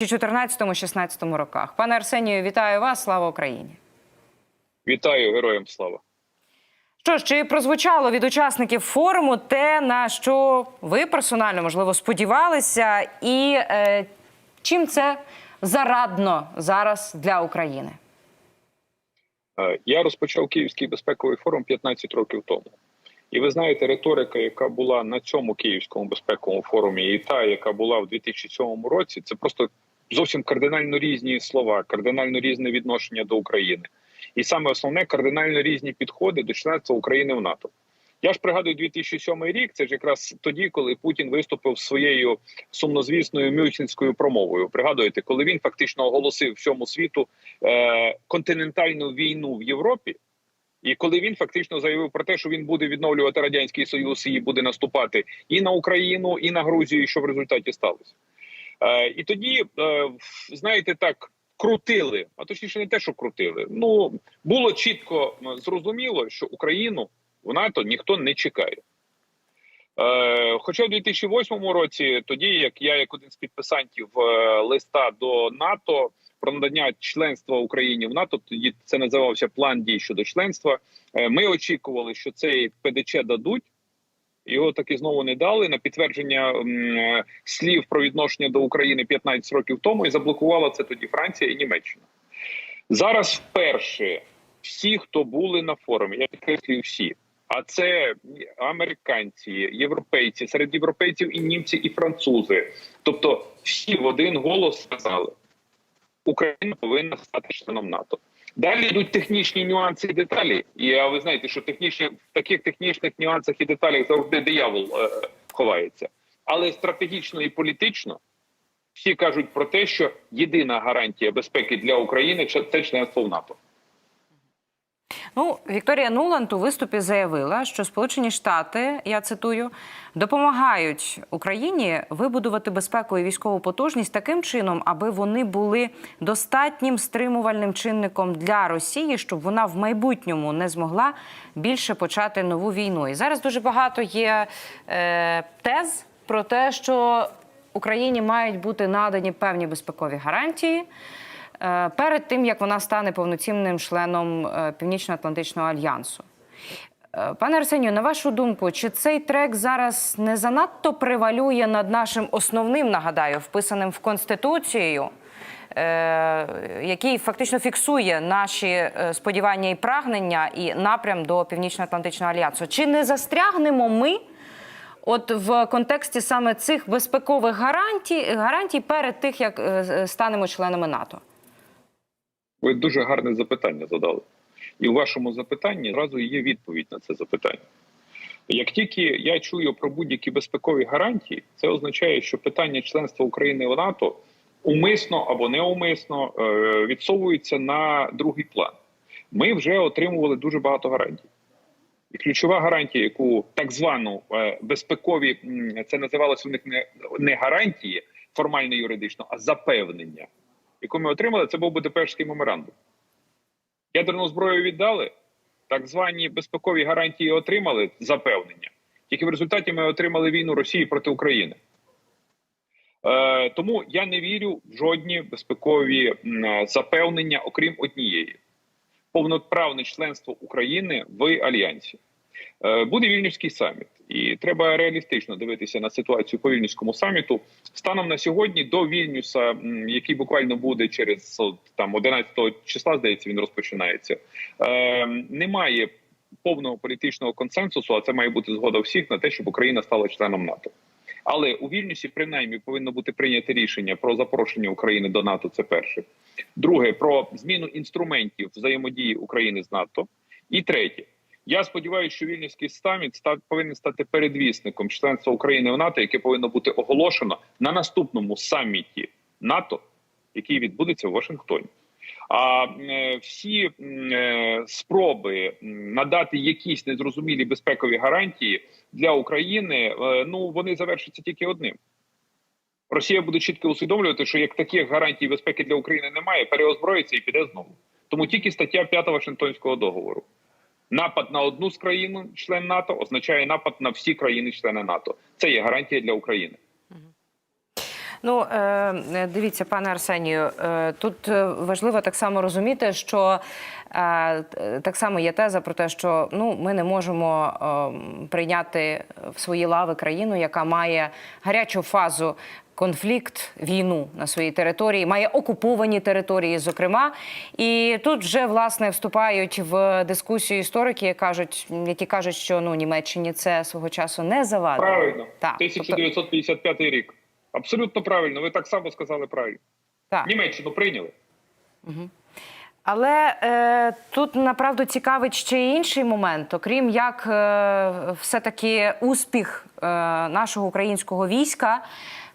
2014-16 роках. Пане Арсенію, вітаю вас! Слава Україні! Вітаю героям слава. Що ж, чи прозвучало від учасників форуму те, на що ви персонально можливо сподівалися, і е, чим це зарадно зараз для України? Е, Я розпочав Київський безпековий форум 15 років тому. І ви знаєте, риторика, яка була на цьому Київському безпековому форумі, і та, яка була в 2007 році, це просто зовсім кардинально різні слова, кардинально різне відношення до України. І саме основне кардинально різні підходи до членства України в НАТО. Я ж пригадую 2007 рік. Це ж якраз тоді, коли Путін виступив своєю сумнозвісною мюнхенською промовою. Пригадуєте, коли він фактично оголосив всьому світу е, континентальну війну в Європі. І коли він фактично заявив про те, що він буде відновлювати радянський союз і буде наступати і на Україну, і на Грузію, що в результаті сталося, і тоді е, знаєте, так крутили, а точніше, не те, що крутили. Ну було чітко зрозуміло, що Україну в НАТО ніхто не чекає. Е, Хоча в 2008 році, тоді як я, як один з підписантів е, листа до НАТО про надання членства Україні в НАТО, тоді це називався план дій щодо членства. е, Ми очікували, що цей ПДЧ дадуть. Його таки знову не дали на підтвердження е, слів про відношення до України 15 років тому, і заблокувала це тоді Франція і Німеччина. Зараз вперше всі, хто були на форумі, я підкреслюю всі. А це американці, європейці, серед європейців і німці, і французи. Тобто, всі в один голос сказали: Україна повинна стати членом НАТО. Далі йдуть технічні нюанси і деталі. І а ви знаєте, що технічні в таких технічних нюансах і деталях завжди диявол е, ховається. Але стратегічно і політично всі кажуть про те, що єдина гарантія безпеки для України це членство в НАТО. Ну, Вікторія Нуланд у виступі заявила, що Сполучені Штати, я цитую, допомагають Україні вибудувати безпеку і військову потужність таким чином, аби вони були достатнім стримувальним чинником для Росії, щоб вона в майбутньому не змогла більше почати нову війну. І зараз дуже багато є е, тез про те, що Україні мають бути надані певні безпекові гарантії. Е, перед тим як вона стане повноцінним членом е, Північно-Атлантичного альянсу. Е, Пане Арсенію, на вашу думку, чи цей трек зараз не занадто превалює над нашим основним, нагадаю, вписаним в Конституцію, який фактично фіксує наші сподівання і прагнення і напрям до Північно-Атлантичного альянсу? Чи не застрягнемо ми? От в контексті саме цих безпекових гарантій гарантій перед тих, як станемо членами НАТО. Ви дуже гарне запитання задали. І у вашому запитанні зразу є відповідь на це запитання. Як тільки я чую про будь-які безпекові гарантії, це означає, що питання членства України в НАТО умисно або неумисно е, відсовується на другий план. Ми вже отримували дуже багато гарантій. І ключова гарантія, яку так звану е, безпекові це називалося в них не гарантії формально юридично, а запевнення, яку ми отримали, це був Будапештський меморандум. Ядерну зброю віддали, так звані безпекові гарантії отримали запевнення. Тільки в результаті ми отримали війну Росії проти України. Е, тому я не вірю в жодні безпекові запевнення, окрім однієї повноправне членство України в альянсі. Е, Буде вільнюський саміт, і треба реалістично дивитися на ситуацію по вільнюському саміту. Станом на сьогодні до Вільнюса, який буквально буде через там 11 числа, здається, він розпочинається. е, Немає повного політичного консенсусу, а це має бути згода всіх на те, щоб Україна стала членом НАТО. Але у Вільнюсі принаймні повинно бути прийнято рішення про запрошення України до НАТО. Це перше. Друге про зміну інструментів взаємодії України з НАТО. І третє, я сподіваюся, що вільнюський саміт став повинен стати передвісником членства України в НАТО, яке повинно бути оголошено на наступному саміті НАТО, який відбудеться в Вашингтоні. А е, всі е, спроби надати якісь незрозумілі безпекові гарантії для України, е, ну вони завершаться тільки одним. Росія буде чітко усвідомлювати, що як таких гарантій безпеки для України немає, переозброїться і піде знову. Тому тільки стаття 5 Вашингтонського договору. Напад на одну з країн, член НАТО, означає напад на всі країни-члени НАТО. Це є гарантія для України. Ну е, дивіться, пане Арсенію, е, тут е, важливо так само розуміти, що е, так само є теза про те, що ну ми не можемо е, прийняти в свої лави країну, яка має гарячу фазу. Конфлікт, війну на своїй території має окуповані території, зокрема, і тут вже власне вступають в дискусію історики, які кажуть, які кажуть, що ну Німеччині це свого часу не завадило. Правильно, Так, тобто- 1955 рік. Абсолютно правильно. Ви так само сказали правильно. так. Німеччину прийняли. Але е, тут направду цікавить ще й інший момент, окрім як е, все-таки успіх е, нашого українського війська.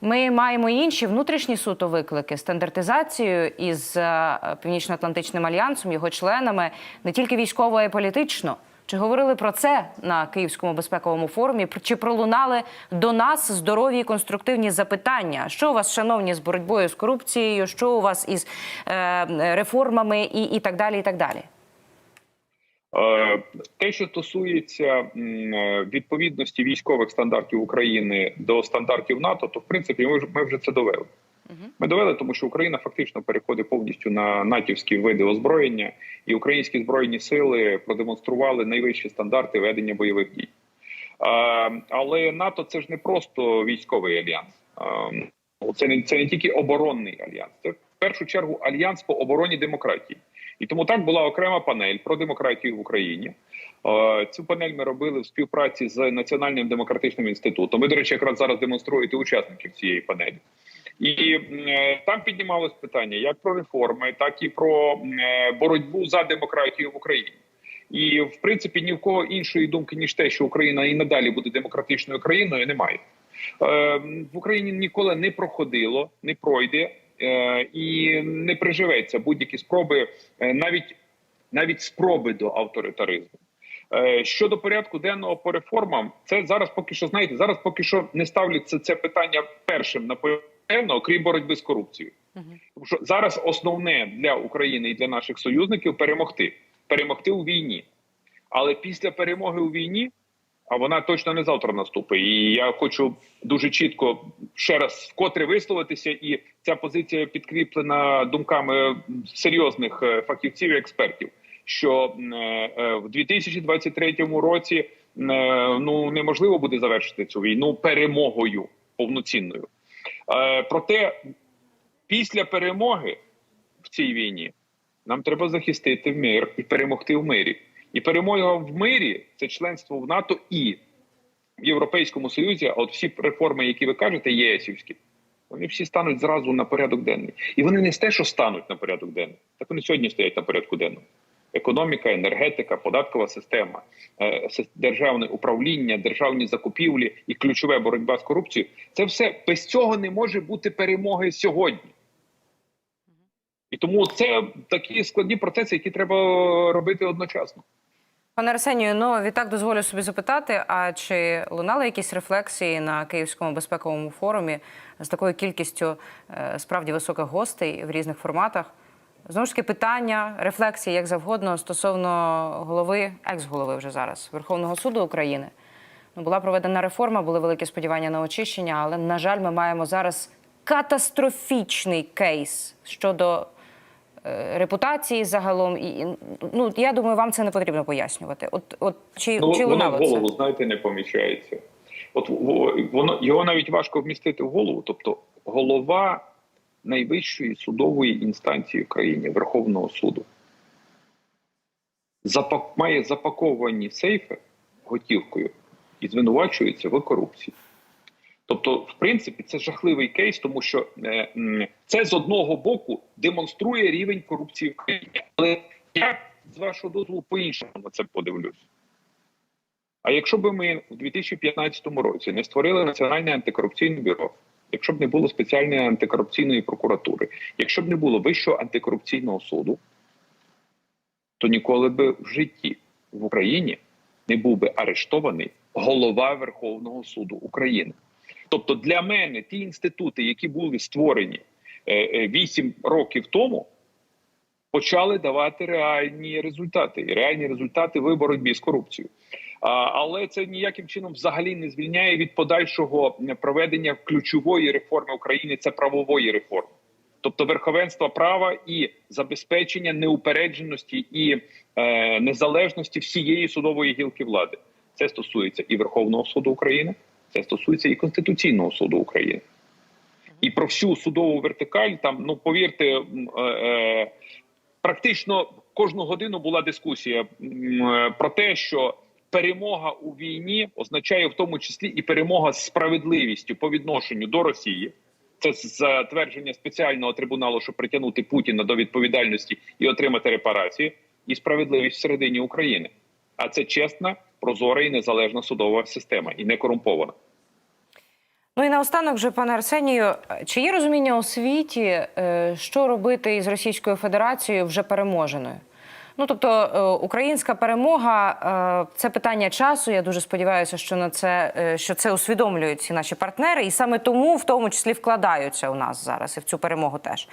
Ми маємо інші внутрішні суто виклики стандартизацію із е, Північно-Атлантичним альянсом, його членами, не тільки військово, а й політично. Чи говорили про це на Київському безпековому форумі? Чи пролунали до нас здорові і конструктивні запитання? Що у вас, шановні, з боротьбою з корупцією? Що у вас із е, реформами і, і так далі? І так далі? Е, Те, що стосується е, відповідності військових стандартів України до стандартів НАТО, то в принципі ми вже це довели. Ми довели, тому що Україна фактично переходить повністю на натівські види озброєння, і українські збройні сили продемонстрували найвищі стандарти ведення бойових дій. Але НАТО це ж не просто військовий альянс. Це не це не тільки оборонний альянс, це в першу чергу альянс по обороні демократії. І тому так була окрема панель про демократію в Україні. Цю панель ми робили в співпраці з Національним демократичним інститутом. Ви, до речі, якраз зараз демонструєте учасників цієї панелі. І е, там піднімалось питання як про реформи, так і про е, боротьбу за демократію в Україні. І в принципі ні в кого іншої думки ніж те, що Україна і надалі буде демократичною країною, немає. Е, в Україні ніколи не проходило, не пройде і не приживеться будь-які спроби, навіть навіть спроби до авторитаризму. Щодо порядку денного по реформам, це зараз поки що знаєте, зараз поки що не ставляться це питання першим на порядок денного, окрім боротьби з корупцією. Тому що зараз основне для України і для наших союзників перемогти, перемогти у війні. Але після перемоги у війні, а вона точно не завтра наступить. І я хочу дуже чітко ще раз вкотре висловитися, і ця позиція підкріплена думками серйозних е, фахівців і експертів. Що е, в 2023 році е, ну неможливо буде завершити цю війну перемогою повноцінною. Е, Проте після перемоги в цій війні нам треба захистити мир і перемогти в мирі. І перемога в мирі це членство в НАТО і в Європейському Союзі. А от всі реформи, які ви кажете, єсівські, вони всі стануть зразу на порядок денний. І вони не те, що стануть на порядок денний, так вони сьогодні стоять на порядку денному. Економіка, енергетика, податкова система, е, державне управління, державні закупівлі і ключове боротьба з корупцією це все без цього не може бути перемоги сьогодні. І тому це такі складні процеси, які треба робити одночасно. Пане Арсенію, ну відтак дозволю собі запитати: а чи лунали якісь рефлексії на Київському безпековому форумі з такою кількістю е, справді високих гостей в різних форматах? Знову ж таки, питання, рефлексії як завгодно стосовно голови, екс-голови вже зараз Верховного суду України. Ну, була проведена реформа, були великі сподівання на очищення, але на жаль, ми маємо зараз катастрофічний кейс щодо е, репутації загалом. І ну я думаю, вам це не потрібно пояснювати. От, от чи, Ну, чи воно в це? голову, знаєте, не поміщається. От воно його навіть важко вмістити в голову. Тобто, голова найвищої судової інстанції в країні Верховного суду запак, має запаковані сейфи готівкою і звинувачується в корупції. Тобто, в принципі, це жахливий кейс, тому що е, це з одного боку демонструє рівень корупції в країні. Але я з вашого дозволу по-іншому на це подивлюсь. А якщо б ми у 2015 році не створили Національне антикорупційне бюро, якщо б не було спеціальної антикорупційної прокуратури, якщо б не було вищого антикорупційного суду, то ніколи би в житті в Україні не був би арештований голова Верховного суду України. Тобто, для мене ті інститути, які були створені е, е, 8 років тому, почали давати реальні результати, реальні результати в боротьбі з корупцією. Але це ніяким чином взагалі не звільняє від подальшого проведення ключової реформи України. Це правової реформи, тобто верховенства права і забезпечення неупередженості і е, незалежності всієї судової гілки влади. Це стосується і Верховного суду України, це стосується і Конституційного суду України. І про всю судову вертикаль там, ну повірте, е, е, практично кожну годину була дискусія е, про те, що перемога у війні означає в тому числі і перемога з справедливістю по відношенню до Росії. Це затвердження спеціального трибуналу, щоб притягнути Путіна до відповідальності і отримати репарації, і справедливість всередині України. А це чесна, прозора і незалежна судова система, і не корумпована. Ну і наостанок, вже пане Арсенію, чи є розуміння у світі, е, що робити із Російською Федерацією вже переможеною? Ну тобто е, українська перемога е, це питання часу. Я дуже сподіваюся, що на це е, що це усвідомлюють ці наші партнери, і саме тому, в тому числі, вкладаються у нас зараз і в цю перемогу теж.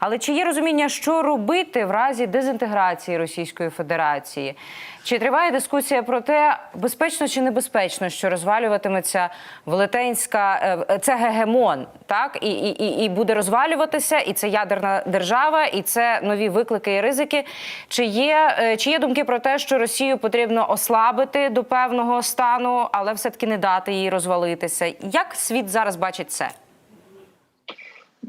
Але чи є розуміння, що робити в разі дезінтеграції Російської Федерації? Чи триває дискусія про те, безпечно чи небезпечно, що розвалюватиметься велетенська це гегемон, так і, і, і буде розвалюватися, і це ядерна держава, і це нові виклики і ризики. Чи є, е, чи є думки про те, що Росію потрібно ослабити до певного стану, але все-таки не дати їй розвалитися? Як світ зараз бачить це?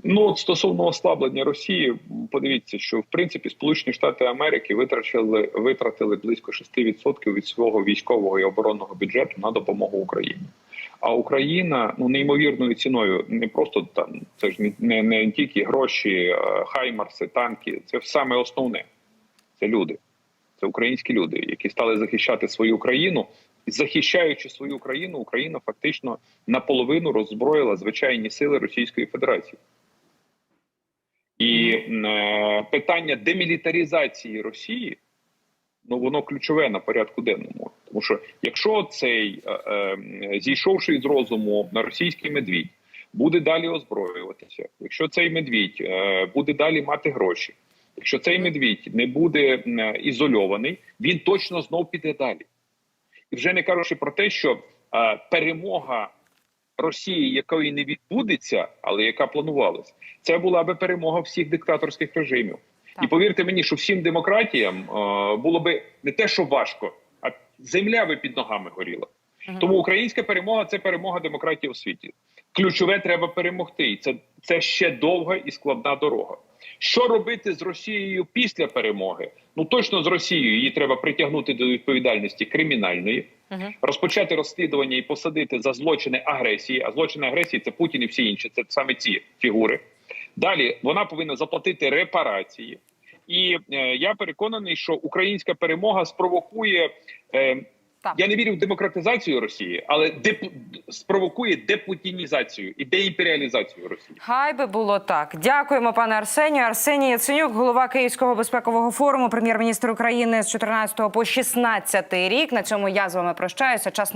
Ну от стосовно ослаблення Росії, подивіться, що в принципі Сполучені Штати Америки витратили витратили близько 6% від свого військового і оборонного бюджету на допомогу Україні. А Україна ну неймовірною ціною не просто там це ж не, не тільки гроші, хаймарси, танки. Це саме основне. Це люди, це українські люди, які стали захищати свою країну. Захищаючи свою країну, Україна фактично наполовину роззброїла звичайні сили Російської Федерації. І е, питання демілітаризації Росії ну воно ключове на порядку денному. Тому що якщо цей е, е, зійшовши з розуму на російський медвідь буде далі озброюватися, якщо цей медвідь е, буде далі мати гроші, якщо цей медвідь не буде ізольований, він точно знов піде далі. І вже не кажучи про те, що перемога Росії, якої не відбудеться, але яка планувалась, це була би перемога всіх диктаторських режимів. Так. І повірте мені, що всім демократіям було би не те, що важко, а земля би під ногами горіла. Тому українська перемога це перемога демократії у світі. Ключове треба перемогти, і це, це ще довга і складна дорога. Що робити з Росією після перемоги? Ну точно з Росією її треба притягнути до відповідальності кримінальної, розпочати розслідування і посадити за злочини агресії. А злочини агресії це Путін і всі інші. Це саме ці фігури. Далі вона повинна заплатити репарації. І е, я переконаний, що українська перемога спровокує. Е, Так. я не вірю в демократизацію Росії, але деп... спровокує депутінізацію і деімперіалізацію Росії. Хай би було так. Дякуємо, пане Арсенію. Арсеній Яценюк, голова Київського безпекового форуму, прем'єр-міністр України з 14 по 16 рік. На цьому я з вами прощаюся. Час